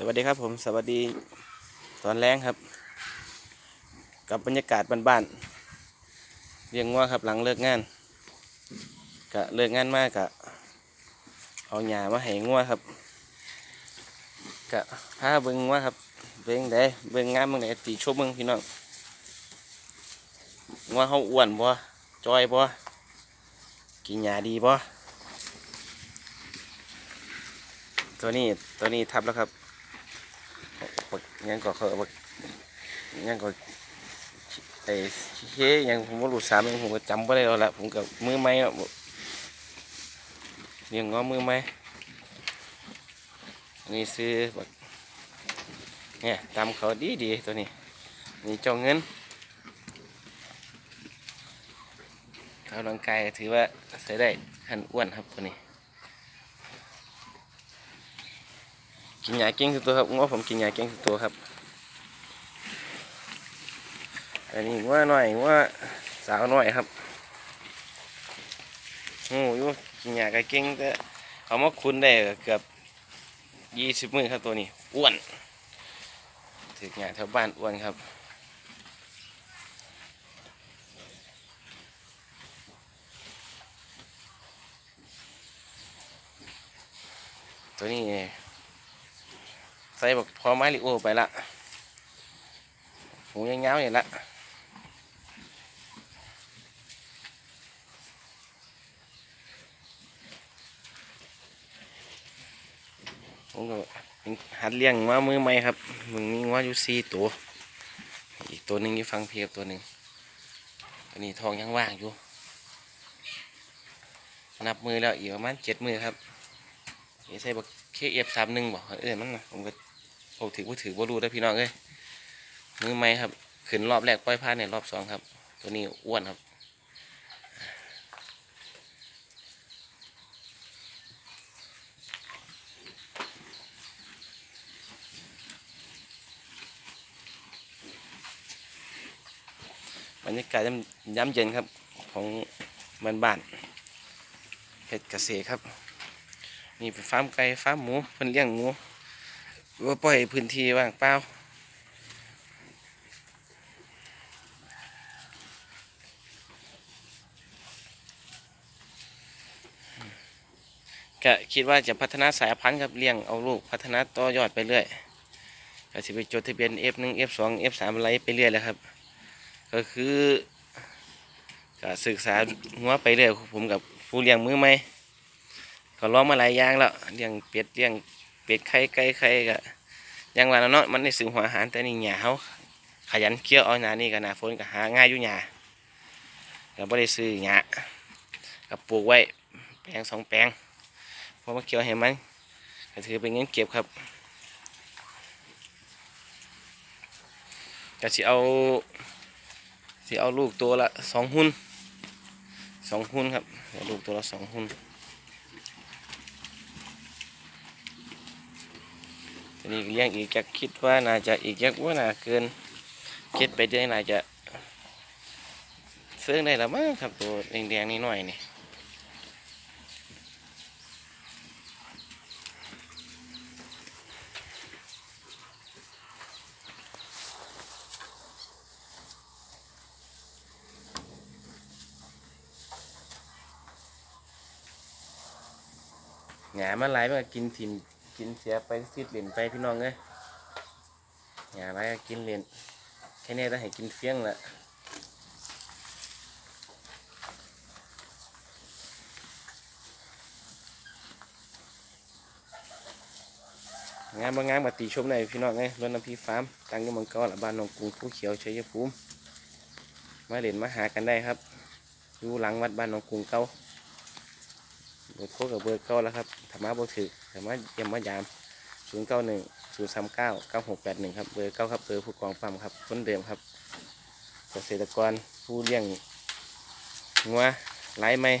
สวัสดีครับผมสวัสดีตอนแรงครับ กับบรรยากาศบ้านๆเรียงว่าครับหลังเลิกงานกะเลิกงานมากกะเอาหญ้ามาให้งัวครับกะพาเบิ่งว่าครับเบิ่งได้เบิ่งงามเบิ่งได้ตีชมเบิ่งพี่น้องงัวเขาอ้วนบ่จอยบ่กินหญ้าดีบ่ตัวนี้ตัวนี้ทับแล้วครับ บักยังก็เขาบักยังก็ไอ้เฮ้ยังผมก็รู้สามยังผมก็จำไม่ได้แล้วละผมกับมือไม้อะเรียงงอมือไม้นี่ซื้อบักเนี่ยตามเขาดีดีๆตัวนี้นี่เจ้าเงินเขาร่างกายถือว่าใส่ได้ขันอ้วนครับตัวนี้ กินหญ้าเก่งสุดตัวครับง้อผมกินหญ้าเก่งสุดตัวครับอันนี้ง้อหน่อยง้อสาวหน่อยครับโอ้ยกินหญ้าก็เก่งแต่เอามาคุณได้เกือบยี่สิบมือครับตัวนี้อ้วนถึงหญ้าแถวบ้านอ้วนครับตัวนี้ ใส่บักพอไม้ลิโอไปละหูยาวๆอย่างละผมก็หัดเลี้ยงมามือใหม่ครับมึงมีว่าอยู่สี่ตัว อีกตัวหนึ่งอยู่ฟังเพียบตัวหนึ่งตัวนี้ทองยังว่างอยู่ นับมือแล้วอีกประมาณเจ็ดมือครับนี่ใส่บักเคเอฟสามหนึ่งบอกเออมันนะผมก็ โอ้ถือว่าถือว่ารู้ได้พี่น้องเอ้ยมือไม้ครับขึ้นรอบแรกปล่อยผ่านในรอบสองครับ ตัวนี้อ้วนครับบรรยากาศย่ำย้ำเย็นครับของบ้านบ้านเพชรเกษตรครับ นี่เป็นฟาร์มไก่ฟาร์มหมูเพิ่นเลี้ยงหมู ว่าปล่อยพื้นที่ว่างเปล่าก็คิดว่าจะพัฒนาสายพันธุ์ครับเลี้ยงเอาลูกพัฒนาต่อยอดไปเรื่อยก็สิไปจดทะเบียน F1 F2 F3 อะไรไปเรื่อยแล้วครับ ก็คือก็ศึกษาหัวไปเรื่อยผมกับผู้เลี้ยงมือใหม่ก็ลองมาหลายอย่างแล้วเลี้ยงเป็ดเลี้ยง เป็ดไข่ไก่ไข่ก็ยังว่าแล้วเนาะมันได้ซื้อหัวอาหารแต่นี่หญ้าเขาขยันเคี่ยวเอาหนานี่ก็หน้าฝนก็หาง่ายอยู่หญ้าก็บ่ได้ซื้อหญ้าก็ปลูกไว้แปลงสองแปลงพอมาเกี่ยวให้มันก็ถือเป็นเงินเก็บครับก็สิเอาสิเอาลูกตัวละสองหุ้นสองหุ้นครับลูกตัวละสองหุ้น นี้เลี้ยงอีกจะคิดว่าน่าจะอีกยักว่าน่าเกินคิดไปได้น่าจะซื้อได้แล้วมั้งครับตัวแดงๆนี่หน่อยนี่หงามันหลายมันก็กินถิ่น กินเสียไปซิดเหรียญไปพี่น้องเอ้ยหงาไรกินเหรียญแค่นี้ต้องให้กินเฟี้ยงละงานบางงานมาตีชมในอยพี่น้องเอ้ยรถน้ำพีฟาร์มตั้งอยู่มังกรละบ้านหนองกรุงผู้เขียวชัยภูมิมาเล่นมาหากันได้ครับ อยู่หลังวัดบ้านหนองกรุงเก่า เบอร์โทรกับเบอร์เก่าแล้วครับถามาบ่ถือถามาเยี่ยมมายามศูนย์เก้าหนึ่งศูนย์สามเก้าเก้าหกแปดหนึ่งครับเบอร์เก้าครับเบอร์ผู้กองปั๊มครับคนเดิมครับ เกษตรกรผู้เลี้ยงงัวไล่ไม่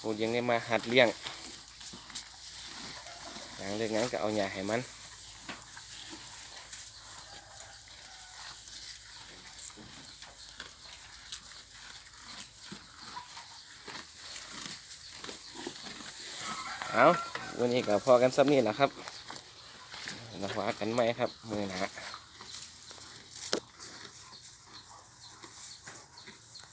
ผู้เลี้ยงได้มาหัดเลี้ยงหลังเรื่องนั้นก็เอาหญ้าให้มัน เอาวันนี้ก็พอกันซับนี่แหละครับนะว่ากันไหมครับ มือหนา